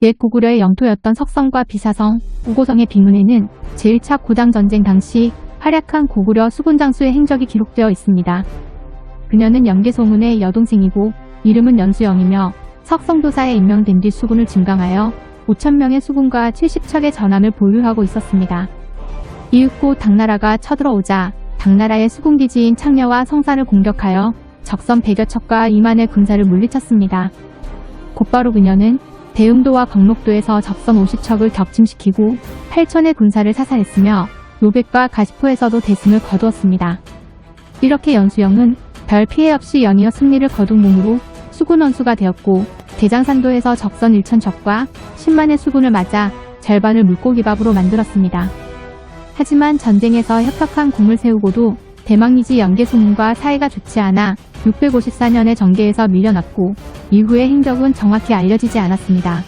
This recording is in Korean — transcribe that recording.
옛 고구려의 영토였던 석성과 비사성, 우고성의 비문에는 제1차 고장 전쟁 당시 활약한 고구려 수군장수의 행적이 기록되어 있습니다. 그녀는 연개소문의 여동생이고 이름은 연수영이며 석성도사에 임명된 뒤 수군을 증강하여 5천명의 수군과 70척의 전함을 보유하고 있었습니다. 이윽고 당나라가 쳐들어오자 당나라의 수군기지인 창녀와 성산을 공격하여 적선 100여 척과 2만의 군사를 물리쳤습니다. 곧바로 그녀는 대흥도와 광록도에서 적선 50척을 격침시키고 8천의 군사를 사살했으며 노백과 가시포에서도 대승을 거두었습니다. 이렇게 연수영은 별 피해 없이 연이어 승리를 거둔 몸으로 수군 원수가 되었고 대장산도에서 적선 1천척과 10만의 수군을 맞아 절반을 물고기밥으로 만들었습니다. 하지만 전쟁에서 협박한 공을 세우고도 대망이지 연개소문과 사이가 좋지 않아 654년에 정계에서 밀려났고 이후의 행적은 정확히 알려지지 않았습니다.